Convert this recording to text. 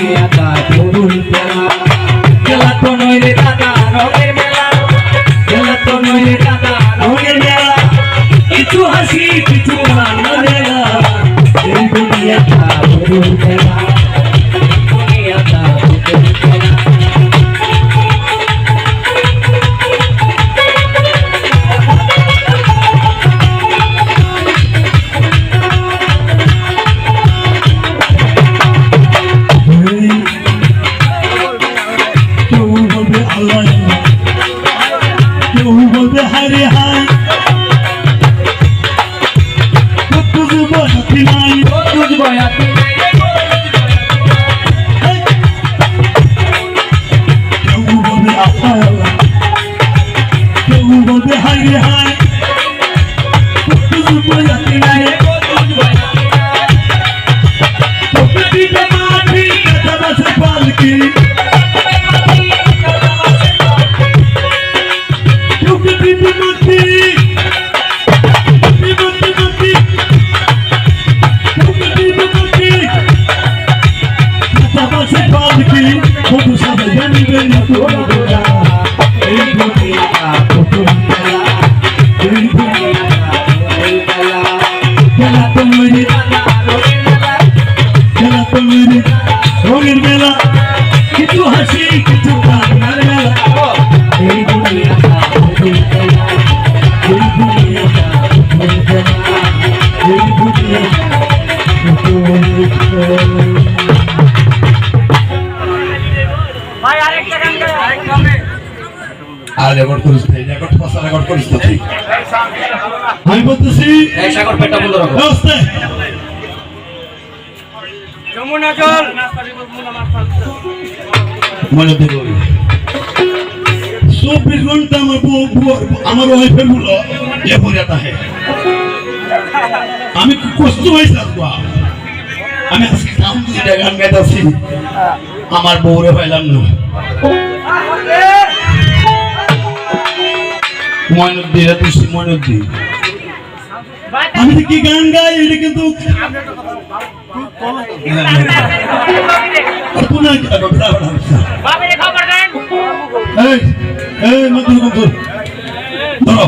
দুনিয়াটা গরুর খেলা। খেলা তো দাদা রঙের মেলা। খেলা তো দাদা রঙের মেলা। কিছু হাসি, কিছু কান্না মেলা। এই দুনিয়াটা গরুর খেলা। বলবে হারে হাই কত জীবন নাই তুঝ বয়াতি কেউ বলবে আল্লাহ কেউ বলবে হারে হাই কত জীবন নাই প্রকৃতিতে মাটি तबा से बात की खुद सब जन गई को बोला ए बोला को तुम चला तुम चला चला तुम मेरे चला तुम मेरे रोगिर मेला कि तू हँसी कि तू कांगना मेला ए बोला को तुम चला ए बोला को तुम चला ए बोला রেকর্ড করিস না রেকর্ড পাশা রেকর্ড করিস না তুই আমি বলতেছি সাগর বন্ধ রাখো। মনে দেব চব্বিশ ঘণ্টা আমার আমার ওয়াইফেরগুলো এ আমি কষ্ট হয়েছে আমি আজকে গান গাইতেছি। আমার বউরে পাইলাম না। ময়নুদ্দিন এটা তুই ময়নুদ্দিন আমি কি গান গাই? এটা কিন্তু এই এই মধুর মধুর ধরো।